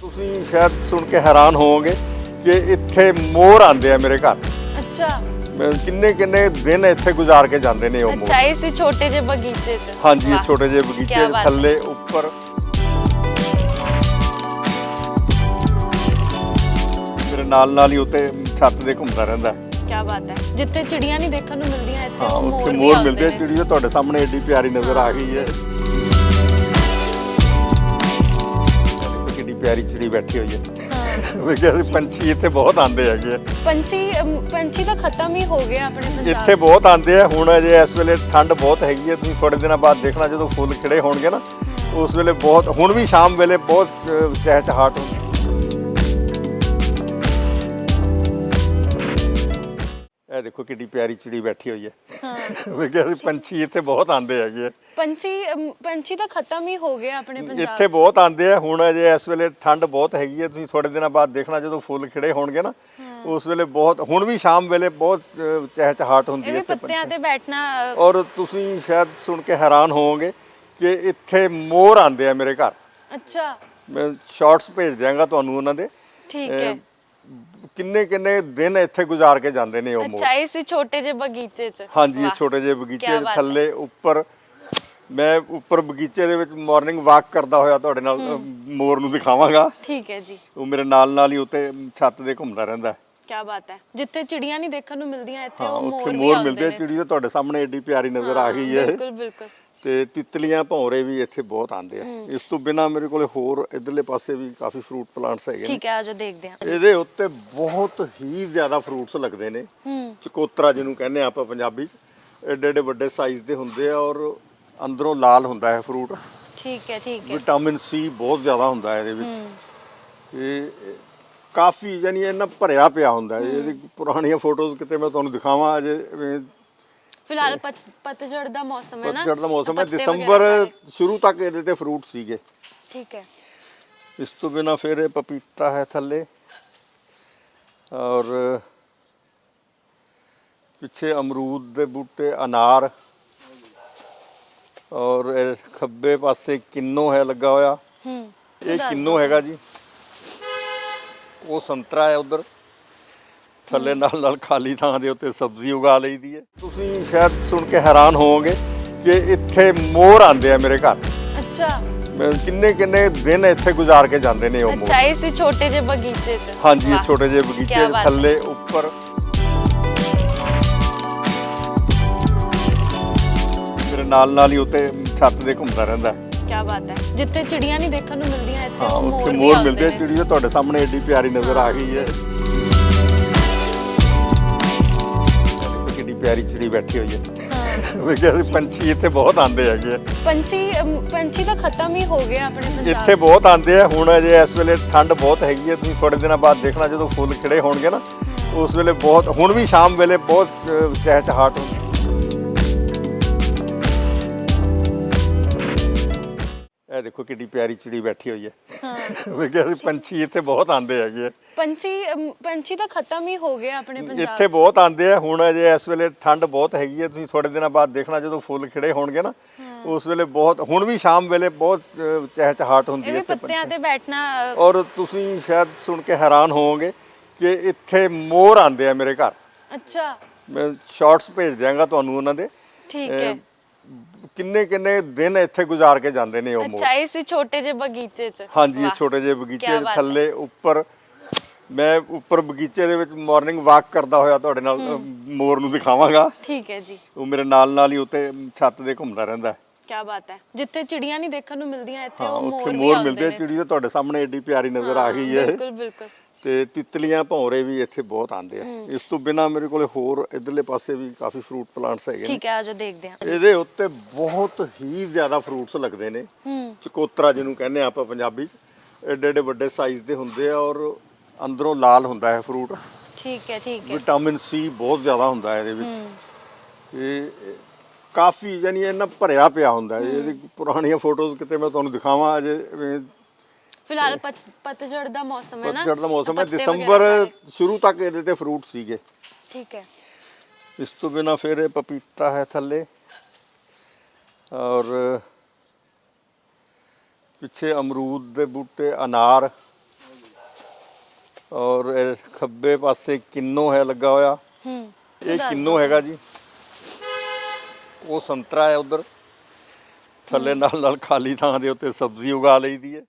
ਤੁਸੀਂ ਸ਼ਾਇਦ ਸੁਣ ਕੇ ਹੈਰਾਨ ਹੋਵੋਗੇ ਕਿ ਇੱਥੇ ਮੋਰ ਆਉਂਦੇ ਆ ਮੇਰੇ ਘਰ। ਅੱਛਾ। ਕਿੰਨੇ ਕਿੰਨੇ ਦਿਨ ਇੱਥੇ ਗੁਜ਼ਾਰ ਕੇ ਜਾਂਦੇ ਨੇ ਉਹ ਮੋਰ। ਅੱਛਾ ਇਸੇ ਛੋਟੇ ਜਿਹੇ ਬਗੀਚੇ 'ਚ। ਹਾਂਜੀ ਇਹ। ਛੋਟੇ ਜਿਹੇ ਬਗੀਚੇ ਦੇ ਥੱਲੇ ਉੱਪਰ। ਮੇਰੇ ਨਾਲ ਨਾਲ ਹੀ ਉੱਤੇ ਛੱਤ ਦੇ ਘੁੰਮਦਾ ਰਹਿੰਦਾ। ਕੀ ਬਾਤ ਹੈ। ਜਿੱਥੇ ਚਿੜੀਆਂ ਨਹੀਂ ਦੇਖਣ ਨੂੰ ਮਿਲਦੀਆਂ ਇੱਥੇ ਉਹ ਮੋਰ ਮਿਲਦੇ ਆ ਨੇ। ਚਿੜੀ ਉਹ ਤੁਹਾਡੇ ਸਾਹਮਣੇ ਏਡੀ ਪਿਆਰੀ ਨਜ਼ਰ ਆ ਗਈ ਹੈ। ਪਿਆਰੀ ਚਿੜੀ ਬੈਠੀ ਹੋਈ ਹੈ ਹਾਂ। ਉਹ ਕਹਿੰਦੇ ਪੰਛੀ ਇੱਥੇ ਬਹੁਤ ਆਉਂਦੇ ਹੈਗੇ ਆ। ਪੰਛੀ ਅਮ, ਪੰਛੀ ਤਾਂ ਖਤਮ ਹੀ ਹੋ ਗਏ ਆਪਣੇ ਪੰਜਾਬ ਇੱਥੇ। ਬਹੁਤ ਆਉਂਦੇ ਆ ਹੁਣ ਅਜੇ ਇਸ ਵੇਲੇ ਠੰਡ ਬਹੁਤ ਹੈਗੀ ਹੈ ਤੁਸੀਂ ਥੋੜੇ ਦਿਨਾਂ ਬਾਅਦ ਦੇਖਣਾ ਜਦੋਂ ਫੁੱਲ ਖਿੜੇ ਹੋਣਗੇ ਨਾ ਉਸ ਵੇਲੇ ਬਹੁਤ ਹੁਣ ਵੀ ਸ਼ਾਮ ਵੇਲੇ ਬਹੁਤ ਅਹ, ਚਹਿਚਹਾਟ ਹੁੰਦੀ ਹੈ। ਇਹ ਦੇਖੋ ਕਿੰਨੀ ਪਿਆਰੀ ਚਿੜੀ ਬੈਠੀ ਹੋਈ ਹੈ। ਹਾਂ। ਉਹ ਕਹਿੰਦੇ ਪੰਛੀ ਇੱਥੇ ਬਹੁਤ ਆਉਂਦੇ ਹੈਗੇ ਆ। ਪੰਛੀ ਅਮ, ਪੰਛੀ ਤਾਂ ਖਤਮ ਹੀ ਹੋ ਗਏ ਆਪਣੇ ਪੰਜਾਬ ਇੱਥੇ। ਬਹੁਤ ਆਉਂਦੇ ਆ ਹੁਣ ਅਜੇ ਇਸ ਵੇਲੇ ਠੰਡ ਬਹੁਤ ਹੈਗੀ ਹੈ ਤੁਸੀਂ ਥੋੜੇ ਦਿਨਾਂ ਬਾਅਦ ਦੇਖਣਾ ਜਦੋਂ ਫੁੱਲ ਖਿੜੇ ਹੋਣਗੇ ਨਾ ਉਸ ਵੇਲੇ ਬਹੁਤ ਹੁਣ ਵੀ ਸ਼ਾਮ ਵੇਲੇ ਬਹੁਤ ਅਹ, ਚਹਿਚਹਾਟ ਹੁੰਦੀ ਹੈ ਇੱਥੇ ਪੱਤਿਆਂ ਤੇ ਬੈਠਣਾ ਅ, ਔਰ ਤੁਸੀਂ ਸ਼ਾਇਦ ਸੁਣ ਕੇ ਹੈਰਾਨ ਹੋਵੋਗੇ ਕਿ ਇੱਥੇ ਮੋਰ ਆਉਂਦੇ ਆ ਮੇਰੇ ਘਰ। ਅੱਛਾ। ਮੈਂ ਸ਼ਾਰਟਸ ਭੇਜ ਦਿਆਂਗਾ ਤੁਹਾਨੂੰ ਉਹਨਾਂ ਦੇ। ਠੀਕ ਹੈ। ਕਿੰਨੇ ਕਿੰਨੇ ਦਿਨ ਇੱਥੇ ਗੁਜ਼ਾਰ ਕੇ ਜਾਂਦੇ ਨੇ ਉਹ ਮੋਰ ਅੱਛਾ ਇਸੇ ਛੋਟੇ ਜਿਹੇ ਬਗੀਚੇ 'ਚ। ਹਾਂਜੀ ਇਹ ਵਾਹ। ਛੋਟੇ ਜਿਹੇ ਬਗੀਚੇ ਕਿਆ ਦੇ ਬਾਤ ਥੱਲੇ ਉੱਪਰ ਮੈਂ ਉੱਪਰ ਬਗੀਚੇ ਦੇ ਵਿੱਚ ਮਾਰਨਿੰਗ ਵਾਕ ਕਰਦਾ ਹੋਇਆ ਤੁਹਾਡੇ ਨਾਲ ਅ, ਮੋਰ ਨੂੰ ਦਿਖਾਵਾਂਗਾ। ਠੀਕ ਹੈ ਜੀ। ਉਹ ਮੇਰੇ ਨਾਲ ਨਾਲ ਹੀ ਉੱਤੇ ਛੱਤ ਦੇ ਘੁੰਮਦਾ ਰਹਿੰਦਾ। ਹੈ। ਕੀ ਬਾਤ ਹੈ। ਜਿੱਥੇ ਚਿੜੀਆਂ ਨਹੀਂ ਦੇਖਣ ਨੂੰ ਮਿਲਦੀਆਂ ਇੱਥੇ ਹਾਂ ਉਹ ਉੱਥੇ ਮੋਰ ਵੀ ਮੋਰ ਆਉਂਦੇ ਮਿਲਦੇ ਆ ਨੇ। ਚਿੜੀ ਉਹ ਤੁਹਾਡੇ ਸਾਹਮਣੇ ਏਡੀ ਪਿਆਰੀ ਨਜ਼ਰ ਆ ਗਈ ਹੈ। ਬਿਲਕੁਲ ਬਿਲਕੁਲ। ਤੇ ਤਿਤਲੀਆਂ ਭੌਰੇ ਵੀ ਇੱਥੇ ਬਹੁਤ ਆਉਂਦੇ ਆ। ਇਸ ਤੋਂ ਬਿਨਾ ਮੇਰੇ ਕੋਲੇ ਹੋਰ ਇਧਰਲੇ ਪਾਸੇ ਵੀ ਕਾਫੀ ਫਰੂਟ ਪਲਾਂਟਸ ਹੈਗੇ ਨੇ। ਠੀਕ ਹੈ ਆਜੋ ਦੇਖਦੇ ਹਾਂ। ਇਹਦੇ ਉੱਤੇ ਬਹੁਤ ਹੀ ਜ਼ਿਆਦਾ ਫਰੂਟਸ ਲੱਗਦੇ ਨੇ। ਚਕੋਤਰਾ ਜਿਹਨੂੰ ਕਹਿੰਦੇ ਆ ਆਪਾਂ ਪੰਜਾਬੀ ਚ। ਏਡੇ ਏਡੇ ਵੱਡੇ ਸਾਈਜ਼ ਦੇ ਹੁੰਦੇ ਆ ਔਰ ਅੰਦਰੋਂ ਲਾਲ ਹੁੰਦਾ ਹੈ ਫਰੂਟ ਠੀਕ ਹੈ ਠੀਕ ਹੈ। ਵਿਟਾਮਿਨ ਸੀ ਬਹੁਤ ਜ਼ਿਆਦਾ ਹੁੰਦਾ ਹੈ ਇਹਦੇ ਵਿੱਚ। ਇਹ ਕਾਫੀ ਯਾਨੀ ਇਹਨਾਂ ਭਰਿਆ ਪਿਆ ਹੁੰਦਾ। ਇਹਦੀ ਪੁਰਾਣੀਆਂ ਫੋਟੋਜ਼ ਕਿਤੇ ਮੈਂ ਤੁਹਾਨੂੰ ਦਿਖਾਵਾਂ ਅਜੇ ਫਿਲਹਾਲ ਪਤ- ਪਤਝੜ ਦਾ ਮੌਸਮ ਹੈ ਨਾ ਪਤਝੜ ਦਾ ਮੌਸਮ ਹੈ। ਪੱਤੇ ਦਸੰਬਰ ਸਾਰੇ। ਸ਼ੁਰੂ ਤੱਕ ਇਹਦੇ ਤੇ ਫਰੂਟ ਸੀਗੇ। ਠੀਕ ਹੈ। ਇਸ ਤੋਂ ਬਿਨਾ ਫਿਰ ਇਹ ਪਪੀਤਾ ਹੈ ਥੱਲੇ। ਔਰ ਪਿੱਛੇ ਅਮਰੂਦ ਦੇ ਬੂਟੇ ਅਨਾਰ। ਔਰ ਇਹ ਖੱਬੇ ਪਾਸੇ ਕਿੰਨੋ ਹੈ ਲੱਗਾ ਹੋਇਆ। ਹੂੰ। ਇਹ ਕਿੰਨੋ ਹੈਗਾ ਜੀ। ਉਹ ਸੰਤਰਾ ਹੈ ਉਧਰ। ਥੱਲੇ ਨਾਲ ਨਾਲ ਖਾਲੀ ਥਾਂ ਦੇ ਉੱਤੇ ਸਬਜ਼ੀ ਉਗਾ ਲਈਦੀ ਹੈ। ਤੁਸੀਂ ਸ਼ਾਇਦ ਸੁਣ ਕੇ ਹੈਰਾਨ ਹੋਵੋਗੇ ਕਿ ਇੱਥੇ ਮੋਰ ਆਉਂਦੇ ਆ ਮੇਰੇ ਘਰ। ਅੱਛਾ। ਮੈਂ ਕਿੰਨੇ ਕਿੰਨੇ ਦਿਨ ਇੱਥੇ ਗੁਜ਼ਾਰ ਕੇ ਜਾਂਦੇ ਨੇ ਉਹ ਮੋਰ। ਅੱਛਾ ਇਸੇ ਛੋਟੇ ਜਿਹੇ ਬਗੀਚੇ 'ਚ। ਹਾਂਜੀ ਇਹ। ਛੋਟੇ ਜਿਹੇ ਬਗੀਚੇ ਦੇ ਥੱਲੇ ਉੱਪਰ। ਮੇਰੇ ਨਾਲ ਨਾਲ ਹੀ ਉੱਤੇ ਛੱਤ ਦੇ ਘੁੰਮਦਾ ਰਹਿੰਦਾ। ਕੀ ਬਾਤ ਹੈ। ਜਿੱਥੇ ਚਿੜੀਆਂ ਨਹੀਂ ਦੇਖਣ ਨੂੰ ਮਿਲਦੀਆਂ ਇੱਥੇ ਉਹ ਮੋਰ ਮਿਲਦੇ ਆ ਨੇ। ਚਿੜੀ ਉਹ ਤੁਹਾਡੇ ਸਾਹਮਣੇ ਏਡੀ ਪਿਆਰੀ ਨਜ਼ਰ ਆ ਗਈ ਹੈ। ਪਿਆਰੀ ਚਿੜੀ ਬੈਠੀ ਹੋਈ ਹੈ ਹਾਂ। ਉਹ ਕਹਿੰਦੇ ਪੰਛੀ ਇੱਥੇ ਬਹੁਤ ਆਉਂਦੇ ਹੈਗੇ ਆ। ਪੰਛੀ ਅਮ, ਪੰਛੀ ਤਾਂ ਖਤਮ ਹੀ ਹੋ ਗਏ ਆਪਣੇ ਪੰਜਾਬ ਇੱਥੇ। ਬਹੁਤ ਆਉਂਦੇ ਆ ਹੁਣ ਅਜੇ ਇਸ ਵੇਲੇ ਠੰਡ ਬਹੁਤ ਹੈਗੀ ਹੈ ਤੁਸੀਂ ਥੋੜੇ ਦਿਨਾਂ ਬਾਅਦ ਦੇਖਣਾ ਜਦੋਂ ਫੁੱਲ ਖਿੜੇ ਹੋਣਗੇ ਨਾ ਉਸ ਵੇਲੇ ਬਹੁਤ ਹੁਣ ਵੀ ਸ਼ਾਮ ਵੇਲੇ ਬਹੁਤ ਅਹ, ਚਹਿਚਹਾਟ ਹੁੰਦੀ ਹੈ ਇਹ ਦੇਖੋ ਕਿੰਨੀ ਪਿਆਰੀ ਚਿੜੀ ਬੈਠੀ ਹੋਈ ਹੈ। ਹਾਂ। ਉਹ ਕਹਿੰਦੇ ਪੰਛੀ ਇੱਥੇ ਬਹੁਤ ਆਉਂਦੇ ਹੈਗੇ ਆ। ਪੰਛੀ ਅਮ, ਪੰਛੀ ਤਾਂ ਖਤਮ ਹੀ ਹੋ ਗਏ ਆਪਣੇ ਪੰਜਾਬ ਇੱਥੇ। ਬਹੁਤ ਆਉਂਦੇ ਆ। ਹੁਣ ਅਜੇ ਇਸ ਵੇਲੇ ਠੰਡ ਬਹੁਤ ਹੈਗੀ ਹੈ। ਤੁਸੀਂ ਥੋੜੇ ਦਿਨਾਂ ਬਾਅਦ ਦੇਖਣਾ ਜਦੋਂ ਫੁੱਲ ਖਿੜੇ ਹੋਣਗੇ ਨਾ ਉਸ ਵੇਲੇ ਬਹੁਤ ਹੁਣ ਵੀ ਸ਼ਾਮ ਵੇਲੇ ਬਹੁਤ ਅਹ, ਚਹਿਚਹਾਟ ਹੁੰਦੀ ਹੈ ਇੱਥੇ ਪੱਤਿਆਂ ਤੇ ਬੈਠਣਾ ਅ, ਔਰ ਤੁਸੀਂ ਸ਼ਾਇਦ ਸੁਣ ਕੇ ਹੈਰਾਨ ਹੋਵੋਗੇ ਕਿ ਇੱਥੇ ਮੋਰ ਆਉਂਦੇ ਆ ਮੇਰੇ ਘਰ। ਅੱਛਾ। ਮੈਂ ਸ਼ਾਰਟਸ ਭੇਜ ਦਿਆਂਗਾ ਤੁਹਾਨੂੰ ਉਹਨਾਂ ਦੇ। ਠੀਕ ਹੈ। ਕਿੰਨੇ ਕਿੰਨੇ ਦਿਨ ਇੱਥੇ ਗੁਜ਼ਾਰ ਕੇ ਜਾਂਦੇ ਨੇ ਉਹ ਮੋਰ ਅੱਛਾ ਇਸੇ ਛੋਟੇ ਜਿਹੇ ਬਗੀਚੇ 'ਚ। ਹਾਂਜੀ ਇਹ ਵਾਹ। ਛੋਟੇ ਜਿਹੇ ਬਗੀਚੇ ਕਿਆ ਦੇ ਬਾਤ ਥੱਲੇ ਉੱਪਰ ਮੈਂ ਉੱਪਰ ਬਗੀਚੇ ਦੇ ਵਿੱਚ ਮਾਰਨਿੰਗ ਵਾਕ ਕਰਦਾ ਹੋਇਆ ਤੁਹਾਡੇ ਨਾਲ ਅ, ਮੋਰ ਨੂੰ ਦਿਖਾਵਾਂਗਾ। ਠੀਕ ਹੈ ਜੀ। ਉਹ ਮੇਰੇ ਨਾਲ ਨਾਲ ਹੀ ਉੱਤੇ ਛੱਤ ਦੇ ਘੁੰਮਦਾ ਰਹਿੰਦਾ। ਹੈ। ਕੀ ਬਾਤ ਹੈ। ਜਿੱਥੇ ਚਿੜੀਆਂ ਨਹੀਂ ਦੇਖਣ ਨੂੰ ਮਿਲਦੀਆਂ ਇੱਥੇ ਹਾਂ ਉਹ ਉੱਥੇ ਮੋਰ ਵੀ ਮੋਰ ਆਉਂਦੇ ਮਿਲਦੇ ਆ ਨੇ। ਚਿੜੀ ਤੁਹਾਡੇ ਸਾਹਮਣੇ ਏਡੀ ਪਿਆਰੀ ਨਜ਼ਰ ਆ ਗਈ ਹੈ। ਬਿਲਕੁਲ ਬਿਲਕੁਲ। ਤੇ ਤਿਤਲੀਆਂ ਭੌਰੇ ਵੀ ਇੱਥੇ ਬਹੁਤ ਆਉਂਦੇ ਆ। ਇਸ ਤੋਂ ਬਿਨਾ ਮੇਰੇ ਕੋਲੇ ਹੋਰ ਇਧਰਲੇ ਪਾਸੇ ਵੀ ਕਾਫੀ ਫਰੂਟ ਪਲਾਂਟਸ ਹੈਗੇ ਨੇ। ਠੀਕ ਹੈ ਆਜੋ ਦੇਖਦੇ ਹਾਂ। ਇਹਦੇ ਉੱਤੇ ਬਹੁਤ ਹੀ ਜ਼ਿਆਦਾ ਫਰੂਟਸ ਲੱਗਦੇ ਨੇ। ਚਕੋਤਰਾ ਜਿਹਨੂੰ ਕਹਿੰਦੇ ਆ ਆਪਾਂ ਪੰਜਾਬੀ ਚ। ਏਡੇ ਏਡੇ ਵੱਡੇ ਸਾਈਜ਼ ਦੇ ਹੁੰਦੇ ਆ ਔਰ ਅੰਦਰੋਂ ਲਾਲ ਹੁੰਦਾ ਹੈ ਫਰੂਟ ਠੀਕ ਹੈ ਠੀਕ ਹੈ। ਵਿਟਾਮਿਨ ਸੀ ਬਹੁਤ ਜ਼ਿਆਦਾ ਹੁੰਦਾ ਹੈ ਇਹਦੇ ਵਿੱਚ। ਇਹ ਕਾਫੀ ਯਾਨੀ ਇਹਨਾਂ ਭਰਿਆ ਪਿਆ ਹੁੰਦਾ ਇਹਦੀ ਪੁਰਾਣੀਆਂ ਫੋਟੋਜ਼ ਕਿਤੇ ਮੈਂ ਤੁਹਾਨੂੰ ਦਿਖਾਵਾਂ ਅਜੇ ਫਿਲਹਾਲ ਪਤ- ਪਤਝੜ ਦਾ ਮੌਸਮ ਹੈ ਨਾ ਪਤਝੜ ਦਾ ਮੌਸਮ ਹੈ। ਪੱਤੇ ਦਸੰਬਰ ਸਾਰੇ। ਸ਼ੁਰੂ ਤੱਕ ਇਹਦੇ ਤੇ ਫਰੂਟ ਸੀਗੇ। ਠੀਕ ਹੈ। ਇਸ ਤੋਂ ਬਿਨਾ ਫਿਰ ਇਹ ਪਪੀਤਾ ਹੈ ਥੱਲੇ। ਔਰ ਪਿੱਛੇ ਅਮਰੂਦ ਦੇ ਬੂਟੇ ਅਨਾਰ। ਔਰ ਇਹ ਖੱਬੇ ਪਾਸੇ ਕਿੰਨੋ ਹੈ ਲੱਗਾ ਹੋਇਆ। ਹੂੰ ਇਹ ਕਿੰਨੋ ਹੈਗਾ ਜੀ। ਉਹ ਸੰਤਰਾ ਹੈ ਉਧਰ। ਥੱਲੇ ਨਾਲ ਨਾਲ ਖਾਲੀ ਥਾਂ ਦੇ ਉੱਤੇ ਸਬਜ਼ੀ ਉਗਾ ਲਈਦੀ ਹੈ।